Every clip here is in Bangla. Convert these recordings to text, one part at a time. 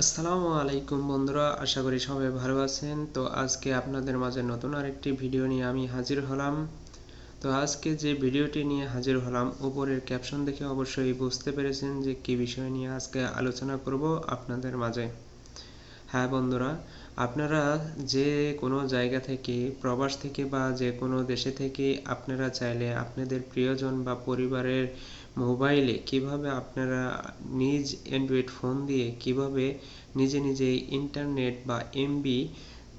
আসসালামু আলাইকুম বন্ধুরা, আশা করি সবাই ভালো আছেন। তো আজকে আপনাদের মাঝে নতুন আরেকটি ভিডিও নিয়ে আমি হাজির হলাম। তো আজকে যে ভিডিওটি নিয়ে হাজির হলাম, উপরের ক্যাপশন দেখে অবশ্যই বুঝতে পেরেছেন যে কি বিষয় নিয়ে আজকে আলোচনা করব আপনাদের মাঝে। হ্যাঁ বন্ধুরা, আপনারা যে কোনো জায়গা থেকে, প্রবাস থেকে বা যে কোনো দেশে থেকে, আপনারা চাইলে আপনাদের প্রিয়জন বা পরিবারের মোবাইলে কীভাবে আপনারা নিজ অ্যান্ড্রয়েড ফোন দিয়ে কীভাবে নিজে নিজে ইন্টারনেট বা MB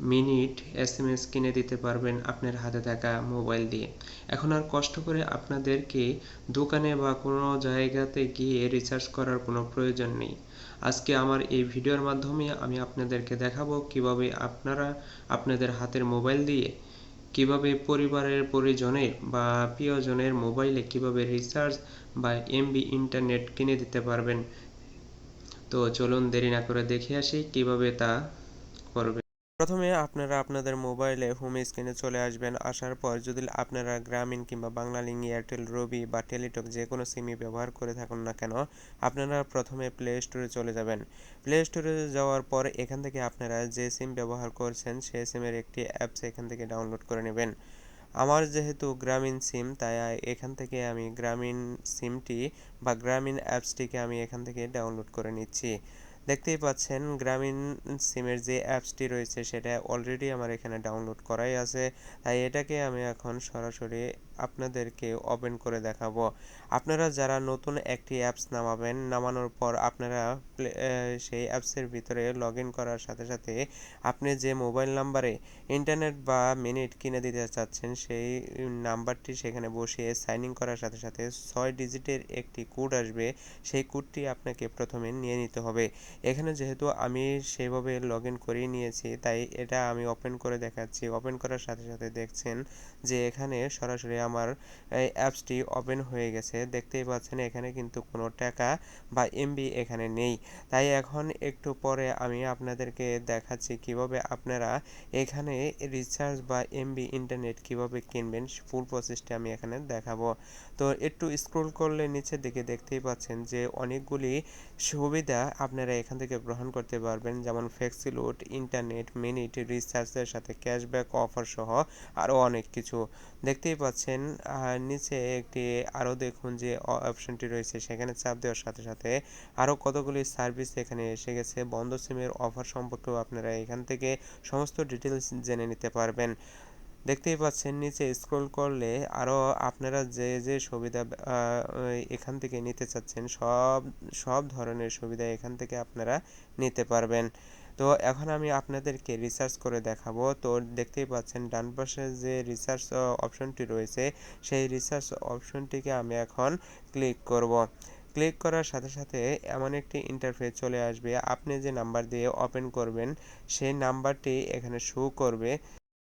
minute S M S কিনে দিতে পারবেন আপনার হাতে থাকা মোবাইল দিয়ে। এখন আর কষ্ট করে আপনাদেরকে দোকানে বা কোনো জায়গাতে গিয়ে রিচার্জ করার কোনো প্রয়োজন নেই। আজকে আমার এই ভিডিওর মাধ্যমে আমি আপনাদেরকে দেখাবো কীভাবে আপনারা আপনাদের হাতের মোবাইল দিয়ে কীভাবে পরিবারের পরিজনের বা প্রিয়জনের মোবাইলে কীভাবে রিচার্জ বা এমবি ইন্টারনেট কিনে দিতে পারবেন? তো চলুন দেরি না করে দেখে আসি কীভাবে তা করবে প্রথমে আপনারা আপনাদের মোবাইলে হোম স্ক্রিনে চলে আসবেন, আসার পর যদি আপনারা গ্রামীণ কিংবা বাংলালিং এয়ারটেল, রবি বা টেলিটক যে কোনো সিমই ব্যবহার করে থাকুন না কেন, আপনারা প্রথমে প্লে স্টোরে চলে যাবেন। প্লে স্টোরে যাওয়ার পর এখান থেকে আপনারা যে সিম ব্যবহার করছেন সেই সিমের একটি অ্যাপস এখান থেকে ডাউনলোড করে নেবেন। আমার যেহেতু গ্রামীণ সিম তাই এখান থেকে আমি গ্রামীণ সিমটি বা গ্রামীণ অ্যাপসটিকে আমি এখান থেকে ডাউনলোড করে নিচ্ছি। দেখতেই পাচ্ছেন গ্রামীণ সিমের যে অ্যাপসটি রয়েছে সেটা অলরেডি আমার এখানে ডাউনলোড করাই আছে। তাই এটাকে আমি এখন সরাসরি আপনাদেরকে ওপেন করে দেখাবো। আপনারা যারা নতুন একটি অ্যাপস নামাবেন, নামানোর পর আপনারা সেই অ্যাপসের ভিতরে লগ করার সাথে সাথে আপনি যে মোবাইল নাম্বারে ইন্টারনেট বা মিনিট কিনে দিতে চাচ্ছেন, সেই নাম্বারটি সেখানে বসিয়ে সাইন ইন করার সাথে সাথে ছয় ডিজিটের একটি কোড আসবে। সেই কোডটি আপনাকে প্রথমে নিয়ে নিতে হবে। এখানে যেহেতু আমি সেভাবে লগ ইন করিয়ে নিয়েছি, তাই এটা আমি ওপেন করে দেখাচ্ছি। ওপেন করার সাথে সাথে দেখছেন যে এখানে সরাসরি আমার, এই অ্যাপসটি ওপেন হয়ে গেছে। দেখতেই পাচ্ছেন, এখানে কিন্তু কোনো টাকা বা এমবি এখানে নেই। তাই এখন একটু পরে আমি আপনাদেরকে দেখাচ্ছি কীভাবে আপনারা এখানে রিচার্জ বা এমবি ইন্টারনেট কীভাবে কিনবেন, ফুল প্রসেসটি আমি এখানে দেখাবো। তো একটু স্ক্রল করলে নিচের দিকে দেখতেই পাচ্ছেন যে অনেকগুলি সুবিধা আপনারা এখান থেকে গ্রহণ করতে পারবেন। যেমন ফ্লেক্সিলোড, ইন্টারনেট, মিনিট, রিচার্জের সাথে ক্যাশব্যাক, অফার সহ আরও অনেক কিছু। দেখতেই পাচ্ছেন নিচে একটি আরও দেখুন যে অপশনটি রয়েছে। সেখানে চাপ দেওয়ার সাথে সাথে আরও কতগুলি সার্ভিস এখানে এসে গেছে। বন্ধ সিমের অফার সম্পর্কেও আপনারা এখান থেকে সমস্ত ডিটেলস জেনে নিতে পারবেন। দেখতেই পাচ্ছেন, নিচে স্ক্রল করলে আরও আপনারা যে যে সুবিধা এখান থেকে নিতে চাচ্ছেন, সব সব ধরনের সুবিধা এখান থেকে আপনারা নিতে পারবেন। তো এখন আমি আপনাদেরকে রিসার্চ করে দেখাবো। তো দেখতেই পাচ্ছেন ডান পাশে যে রিসার্চ অপশনটি রয়েছে, সেই রিসার্চ অপশনটিকে আমি এখন ক্লিক করব। ক্লিক করার সাথে সাথে এমন একটি ইন্টারফেস চলে আসবে। আপনি যে নাম্বার দিয়ে ওপেন করবেন, সেই নাম্বারটি এখানে শো করবে।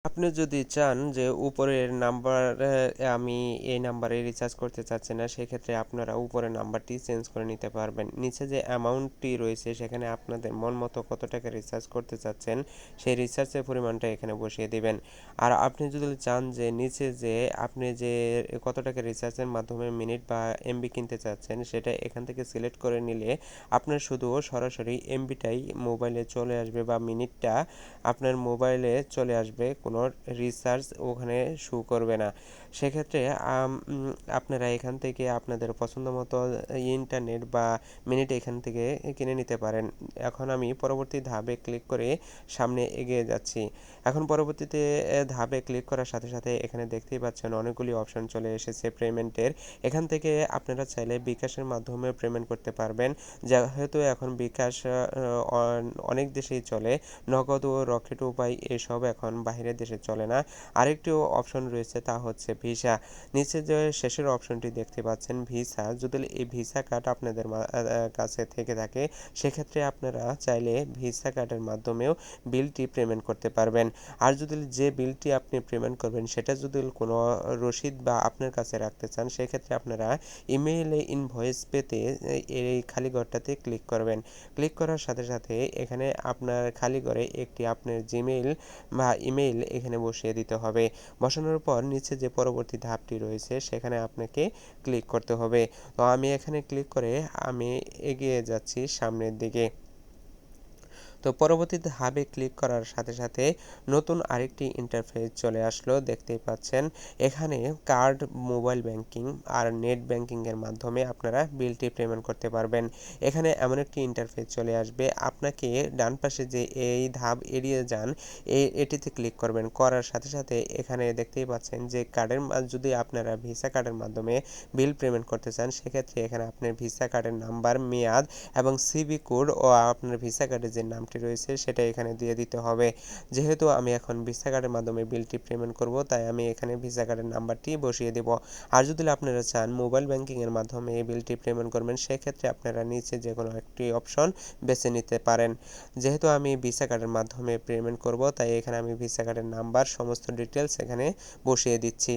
আপনি যদি চান যে উপরের নাম্বার আমি এই নাম্বারে রিচার্জ করতে চাচ্ছি না, সেক্ষেত্রে আপনারা উপরের নাম্বারটি চেঞ্জ করে নিতে পারবেন। নিচে যে অ্যামাউন্টটি রয়েছে, সেখানে আপনাদের মন মতো কত টাকা রিচার্জ করতে চাচ্ছেন, সেই রিচার্জের পরিমাণটা এখানে বসিয়ে দিবেন। আর আপনি যদি চান যে নিচে যে আপনি যে কত টাকা রিচার্জের মাধ্যমে মিনিট বা এমবি কিনতে চাচ্ছেন, সেটা এখান থেকে সিলেক্ট করে নিলে আপনার শুধু সরাসরি এমবিটাই মোবাইলে চলে আসবে বা মিনিটটা আপনার মোবাইলে চলে আসবে কোনো রিসার্চ ওখানে শো করবে না। সেক্ষেত্রে আপনারা এখান থেকে আপনাদের পছন্দ মতো ইন্টারনেট বা মিনিট এখান থেকে কিনে নিতে পারেন। এখন আমি পরবর্তী ধাপে ক্লিক করে সামনে এগিয়ে যাচ্ছি। এখন পরবর্তীতে ধাপে ক্লিক করার সাথে সাথে এখানে দেখতেই পাচ্ছেন অনেকগুলি অপশন চলে এসেছে পেমেন্টের এখান থেকে আপনারা চাইলে বিকাশের মাধ্যমে পেমেন্ট করতে পারবেন। যেহেতু এখন বিকাশ অনেক দেশেই চলে, নগদ ও রকেট উপায় এসব এখন বাইরের দেশে চলে না। আরেকটি অপশন রয়েছে তা হচ্ছে ভিসা। নিচে যে শেষের অপশনটি দেখতে পাচ্ছেন ভিসা। যদি এই ভিসা কার্ড আপনাদের কাছে থেকে থাকে, সেক্ষেত্রে আপনারা চাইলে ভিসা কার্ডের মাধ্যমেও বিলটি পেমেন্ট করতে পারবেন। আর যদি যে বিলটি আপনি পেমেন্ট করবেন, সেটা যদি কোনো রসিদ বা আপনার কাছে রাখতে চান, সেক্ষেত্রে আপনারা ইমেইলে ইনভয়েস পেতে এই খালি ঘরটাতে ক্লিক করবেন। ক্লিক করার সাথে সাথে এখানে আপনার খালি ঘরে একটি আপনার জিমেইল বা ইমেইল এখানে বসিয়ে দিতে হবে। বসানোর পর নিচে যে পরবর্তী ধাপটি রয়েছে, সেখানে আপনাকে ক্লিক করতে হবে। তো আমি এখানে ক্লিক করে আমি এগিয়ে যাচ্ছি সামনের দিকে। তো পরবর্তী ধাপে ক্লিক করার সাথে সাথে নতুন আরেকটি ইন্টারফেস চলে আসলো, দেখতেই পাচ্ছেন। এখানে কার্ড মোবাইল ব্যাংকিং আর নেট ব্যাংকিংয়ের মাধ্যমে আপনারা বিলটি পেমেন্ট করতে পারবেন। এখানে এমন একটি ইন্টারফেস চলে আসবে। আপনাকে ডান পাশে যে এই ধাপ এড়িয়ে যান এটিতে ক্লিক করবেন। করার সাথে সাথে এখানে দেখতেই পাচ্ছেন যে কার্ডের যদি আপনারা ভিসা কার্ডের মাধ্যমে বিল পেমেন্ট করতে চান, সেক্ষেত্রে এখানে আপনার ভিসা কার্ডের নাম্বার মেয়াদ এবং সিবি কোড ও আপনার ভিসা কার্ডের যে নামটি রয়েছে, সেটা এখানে দিয়ে দিতে হবে। যেহেতু আমি এখন ভিসা কার্ডের মাধ্যমে বিলটি পেমেন্ট করব, তাই আমি এখানে ভিসা কার্ডের নাম্বারটি বসিয়ে দেব। আর যদি আপনারা চান মোবাইল ব্যাংকিংয়ের মাধ্যমে এই বিলটি পেমেন্ট করবেন, সেক্ষেত্রে আপনারা নিচে যে কোনো একটি অপশন বেছে নিতে পারেন। যেহেতু আমি ভিসা কার্ডের মাধ্যমে পেমেন্ট করব, তাই এখানে আমি ভিসা কার্ডের নাম্বার সমস্ত ডিটেলস এখানে বসিয়ে দিচ্ছি।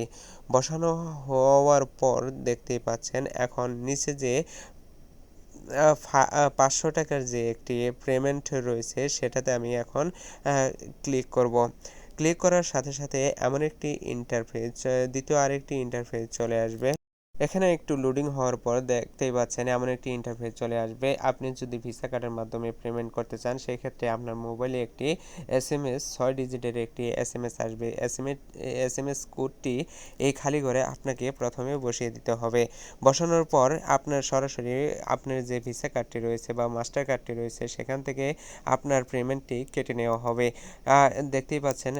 বসানো হওয়ার পর দেখতেই পাচ্ছেন, এখন নিচে যে পাঁচশো টাকার যে একটি পেমেন্ট রয়েছে সেটাতে আমি এখন ক্লিক করব। ক্লিক করার সাথে সাথে এমন একটি ইন্টারফেস দ্বিতীয় আরেকটি ইন্টারফেস চলে আসবে। এখানে একটু লোডিং হওয়ার পর দেখতেই পাচ্ছেন এমন একটি ইন্টারফেস চলে আসবে। আপনি যদি ভিসা কার্ডের মাধ্যমে পেমেন্ট করতে চান সেই ক্ষেত্রে আপনার মোবাইলে একটি এস এম এস ছয় ডিজিটের একটি এস এম এস আসবে। এস এম এস কোডটি এই খালি ঘরে আপনাকে প্রথমে বসিয়ে দিতে হবে। বসানোর পর আপনার সরাসরি আপনার যে ভিসা কার্ডটি রয়েছে বা মাস্টার কার্ডটি রয়েছে, সেখান থেকে আপনার পেমেন্টটি কেটে নেওয়া হবে। দেখতেই পাচ্ছেন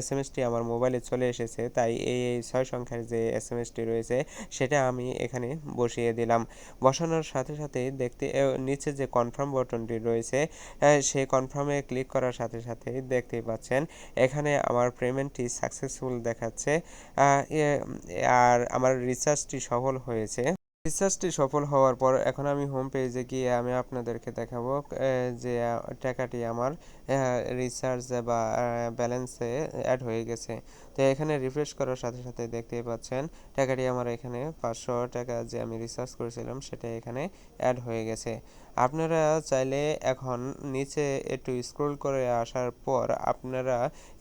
এস এম এসটি আমার মোবাইলে চলে এসেছে, তাই এই ছয় সংখ্যার যে এস এম এসটি রয়েছে, সেটা সেটা আমি এখানে বসিয়ে দিলাম। বসানোর সাথে সাথে দেখতে নিচে যে কনফার্ম বটনটি রয়েছে সেই কনফার্মে ক্লিক করার সাথে সাথে দেখতে পাচ্ছেন, এখানে আমার পেমেন্টটি সাকসেসফুল দেখাচ্ছে আর আমার রিচার্জটি সফল হয়েছে। রিসার্চটি সফল হওয়ার পর এখন আমি হোম পেজে গিয়ে আমি আপনাদেরকে দেখাবো যে টাকাটি আমার রিসার্চ বা ব্যালেন্সে অ্যাড হয়ে গেছে। তো এখানে রিফ্রেশ করার সাথে সাথে দেখতে পাচ্ছেন, টাকাটি আমার এখানে পাঁচশো টাকা যে আমি রিসার্চ করেছিলাম সেটা এখানে অ্যাড হয়ে গেছে। আপনারা চাইলে এখন নিচে একটু স্ক্রল করে আসার পর আপনারা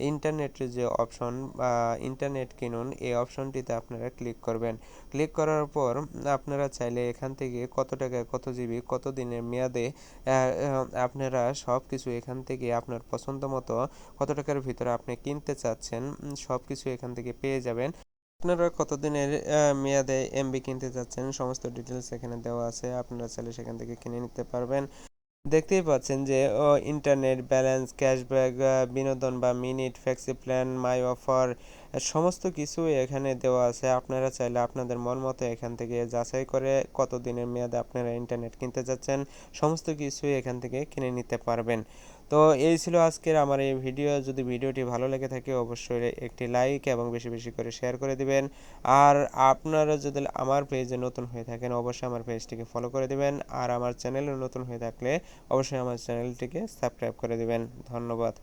ইন্টারনেটের যে অপশন বা ইন্টারনেট কিনুন, এই অপশনটিতে আপনারা ক্লিক করবেন। ক্লিক করার পর আপনারা চাইলে এখান থেকে কত টাকা, কত জিবি কত দিনের মেয়াদে আপনারা সব কিছু এখান থেকে আপনার পছন্দ মতো কত টাকার ভিতরে আপনি কিনতে চাচ্ছেন সব কিছু এখান থেকে পেয়ে যাবেন। আপনারা কতদিনের মেয়াদে এমবি কিনতে যাচ্ছেন? সমস্ত ডিটেলস এখানে দেওয়া আছে। আপনারা চাইলে সেখান থেকে কিনে নিতে পারবেন। দেখতেই পাচ্ছেন যে ইন্টারনেট ব্যালেন্স ক্যাশব্যাক বিনোদন বা মিনিট ফ্যাক্সি প্ল্যান মাই অফার সমস্ত কিছু এখানে দেওয়া আছে। আপনারা চাইলে আপনাদের মন মতো এখান থেকে যাচাই করে কত দিনের মেয়াদে আপনারা ইন্টারনেট কিনতে যাচ্ছেন, সমস্ত কিছু এখান থেকে কিনে নিতে পারবেন। তো এই ছিল আজকের আমার এই ভিডিও। যদি ভিডিওটি ভালো লেগে থাকে, অবশ্যই একটি লাইক এবং বেশি বেশি করে শেয়ার করে দিবেন। আর আপনারা যদি আমার পেজে নতুন হয়ে থাকেন, অবশ্যই আমার পেজটিকে ফলো করে দিবেন। আর আমার চ্যানেলে নতুন হয়ে থাকলে, অবশ্যই আমার চ্যানেলটিকে সাবস্ক্রাইব করে দিবেন। ধন্যবাদ।